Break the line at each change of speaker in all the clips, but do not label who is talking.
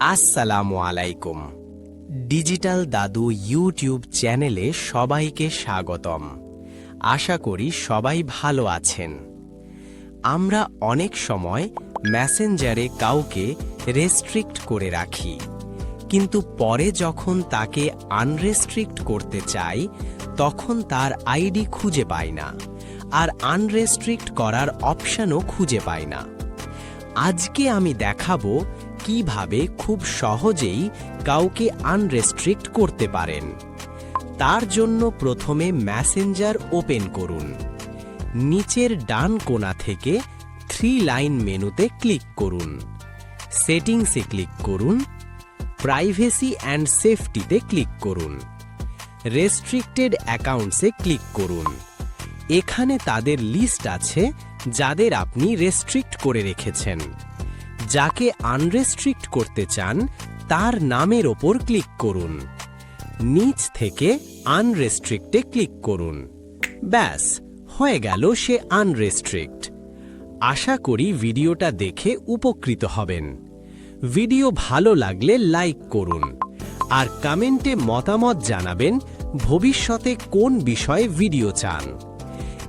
আসসালামু আলাইকুম। ডিজিটাল দাদু ইউটিউব চ্যানেলে সবাইকে স্বাগতম। আশা করি সবাই ভালো আছেন। আমরা অনেক সময় মেসেঞ্জারে কাউকে রেস্ট্রিক্ট করে রাখি। কিন্তু পরে যখন তাকে আনরেস্ট্রিক্ট করতে চাই, তখন তার আইডি খুঁজে পাই না। আর আনরেস্ট্রিক্ট করার অপশনও খুঁজে পাই না। আজকে আমি দেখাবো কীভাবে খুব সহজেই কাউকে আনরেস্ট্রিক্ট করতে পারেন। তার জন্য প্রথমে ম্যাসেঞ্জার ওপেন করুন। নিচের ডান কোণা থেকে থ্রি লাইন মেনুতে ক্লিক করুন। সেটিংসে ক্লিক করুন। প্রাইভেসি অ্যান্ড সেফটিতে ক্লিক করুন। রেস্ট্রিক্টেড অ্যাকাউন্টসে ক্লিক করুন। এখানে তাদের লিস্ট আছে যাদের আপনি রেস্ট্রিক্ট করে রেখেছেন। যাকে আনরেস্ট্রিক্ট করতে চান, তার নামের ওপর ক্লিক করুন। নিচ থেকে আনরেস্ট্রিক্টে ক্লিক করুন। ব্যাস, হয়ে গেল সে আনরেস্ট্রিক্ট আশা করি ভিডিওটা দেখে উপকৃত হবেন। ভিডিও ভালো লাগলে লাইক করুন। আর কমেন্টে মতামত জানাবেন, ভবিষ্যতে কোন বিষয়ে ভিডিও চান।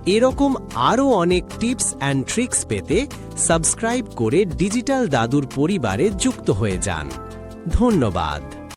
এরকম আরও অনেক টিপস অ্যান্ড ট্রিক্স পেতে সাবস্ক্রাইব করে ডিজিটাল দাদুর পরিবারে যুক্ত হয়ে যান। ধন্যবাদ।